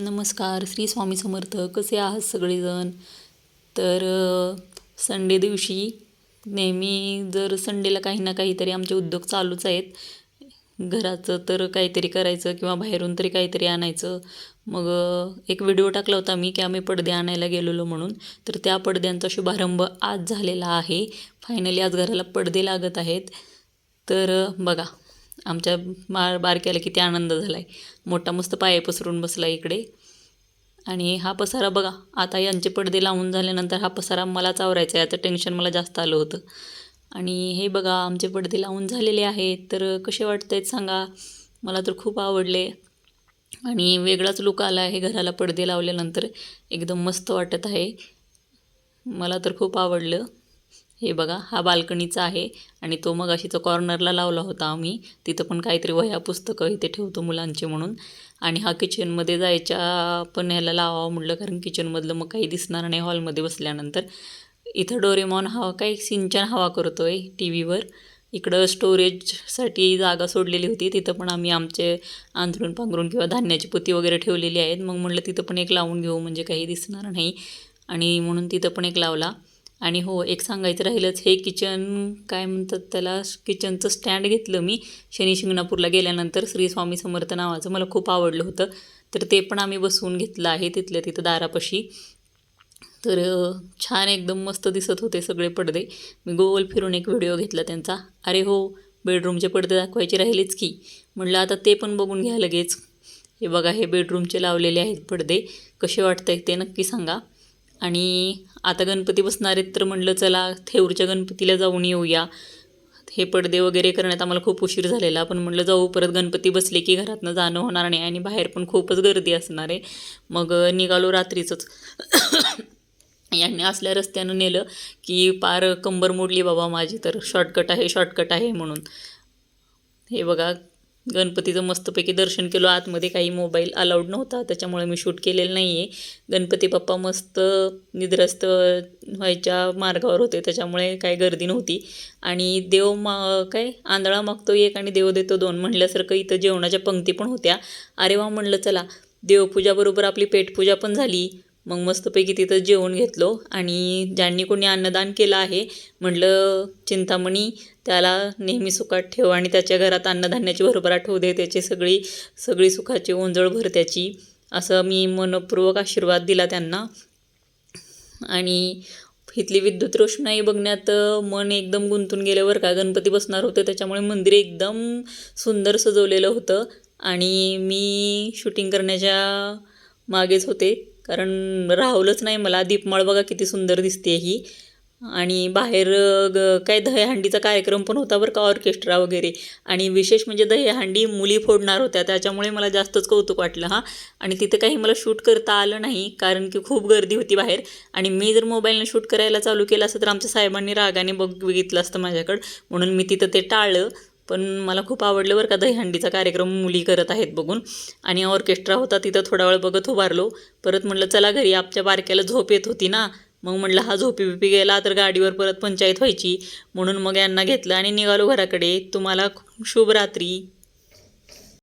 नमस्कार श्री स्वामी समर्थ. कसे आहात सगळेजण? तर संडे दिवशी नेहमी जर संडेला काही ना काहीतरी आमचे उद्योग चालूच आहेत. घराचं तर काहीतरी करायचं किंवा बाहेरून तरी काहीतरी आणायचं. मग एक व्हिडिओ टाकला होता मी की आम्ही पडदे आणायला गेलेलो म्हणून. तर त्या पडद्यांचा शुभारंभ आज झालेला आहे. फायनली आज घराला पडदे लागत आहेत. तर बघा. आमच्या मा बारक्याला किती आनंद झाला आहे मोठा मस्त पाय पसरून बसला इकडे. आणि हा पसारा बघा आता यांचे पडदे लावून झाल्यानंतर हा पसारा मला चावरायचा आहे. याचं टेन्शन मला जास्त आलं होतं. आणि हे बघा आमचे पडदे लावून झालेले आहेत. तर कसे वाटत आहेत सांगा. मला तर खूप आवडले. आणि वेगळाच लुक आला आहे घराला पडदे लावल्यानंतर. एकदम मस्त वाटत आहे. मला तर खूप आवडलं. हे बघा हा बाल्कनीचा आहे आणि तो मग अशीचं कॉर्नरला लावला होता आम्ही. तिथं पण काहीतरी वह्या पुस्तकं इथे ठेवतो मुलांचे म्हणून. आणि हा किचनमध्ये जायच्या पण ह्याला लावावं म्हटलं कारण किचनमधलं मग काही दिसणार नाही हॉलमध्ये बसल्यानंतर. इथं डोरेमॉन हवा काही सिंचन हवा करतो आहे टी व्हीवर इकडं स्टोरेजसाठी जागा सोडलेली होती. तिथं पण आम्ही आमचे आंधरून पांघरून किंवा धान्याची पोती वगैरे ठेवलेली आहेत. मग म्हटलं तिथं पण एक लावून घेऊ म्हणजे काही दिसणार नाही. आणि म्हणून तिथं पण एक लावला. आणि हो एक सांगायचं राहिलंच हे किचन काय म्हणतात त्याला किचनचं स्टँड घेतलं मी शनी शिंगणापूरला गेल्यानंतर श्री स्वामी समर्थ नावाचं मला खूप आवडलं होतं. तर ते पण आम्ही बसवून घेतलं आहे तिथल्या तिथं दारापाशी. तर छान एकदम मस्त दिसत होते सगळे पडदे. मी गोल फिरून एक व्हिडिओ घेतला त्यांचा. अरे हो बेडरूमचे पडदे दाखवायचे राहिलेच की. म्हटलं आता ते पण बघून घ्या लगेच. हे बघा हे बेडरूमचे लावलेले आहेत पडदे. कसे वाटत आहेत ते नक्की सांगा. आणि आता गणपती बसणार आहेत तर म्हणलं चला थेऊरच्या गणपतीला जाऊन येऊया. हे पडदे वगैरे करण्यात आम्हाला खूप उशीर झालेला पण म्हटलं जाऊ परत गणपती बसले की घरातनं जाणं होणार नाही आणि बाहेर पण खूपच गर्दी असणार आहे. मग निघालो रात्रीचंच. यांनी असल्या रस्त्यानं नेलं की पार कंबर मोडली बाबा माझी तर शॉर्टकट आहे शॉर्टकट आहे म्हणून. हे बघा गणपतीचं मस्तपैकी दर्शन केलं. आतमध्ये काही मोबाईल अलाउड नव्हता. त्याच्यामुळे मी शूट केलेलं नाही आहे गणपती बाप्पा मस्त निद्रस्त व्हायच्या मार्गावर होते. त्याच्यामुळे काही गर्दी नव्हती. आणि देव मा काय? आंधळा मागतो एक आणि देव देतो दोन म्हणल्यासारखं इथं जेवणाच्या पंक्ती पण होत्या. अरे वा म्हणलं चला. देवपूजाबरोबर आपली पेटपूजा पण झाली. मग मस्तपैकी तिथं जेवण घेतलो आणि ज्यांनी कोणी अन्नदान केलं आहे म्हटलं चिंतामणी त्याला नेहमी सुखात ठेव आणि त्याच्या घरात अन्नधान्याची भरभराट होऊ दे त्याची सगळी सगळी सुखाची ओंजळ भर त्याची असं मी मनपूर्वक आशीर्वाद दिला त्यांना. आणि इथली विद्युत रोषणाई बघण्यात मन एकदम गुंतून गेल्यावर का गणपती बसणार होते त्याच्यामुळे मंदिर एकदम सुंदर सजवलेलं होतं. आणि मी शूटिंग करण्याच्या मागेच होते. कारण राहवलंच नाही मला दीपमाळ बघा किती सुंदर दिसते ही. आणि बाहेर ग काय दहीहंडीचा कार्यक्रम पण होता बरं का ऑर्केस्ट्रा वगैरे. आणि विशेष म्हणजे दहीहंडी मुली फोडणार होत्या त्याच्यामुळे मला जास्तच कौतुक वाटलं हां. आणि तिथं काही मला शूट करता आलं नाही कारण की खूप गर्दी होती बाहेर. आणि मी जर मोबाईलने शूट करायला चालू केलं असतं तर आमच्या साहेबांनी रागाने बघ बघितलं असतं माझ्याकडं. म्हणून मी तिथं ते टाळलं. पण मला खूप आवडलं बरं का दहीहंडीचा कार्यक्रम मुली करत आहेत बघून. आणि ऑर्केस्ट्रा होता तिथं थोडा वेळ बघत उभारलो. परत म्हटलं चला घरी आमच्या बारक्याला झोप येत होती ना. मग म्हटलं हा झोपी बिपी गेला तर गाडीवर परत पंचायत व्हायची. म्हणून मग यांना घेतलं आणि निघालो घराकडे. तुम्हाला शुभ रात्री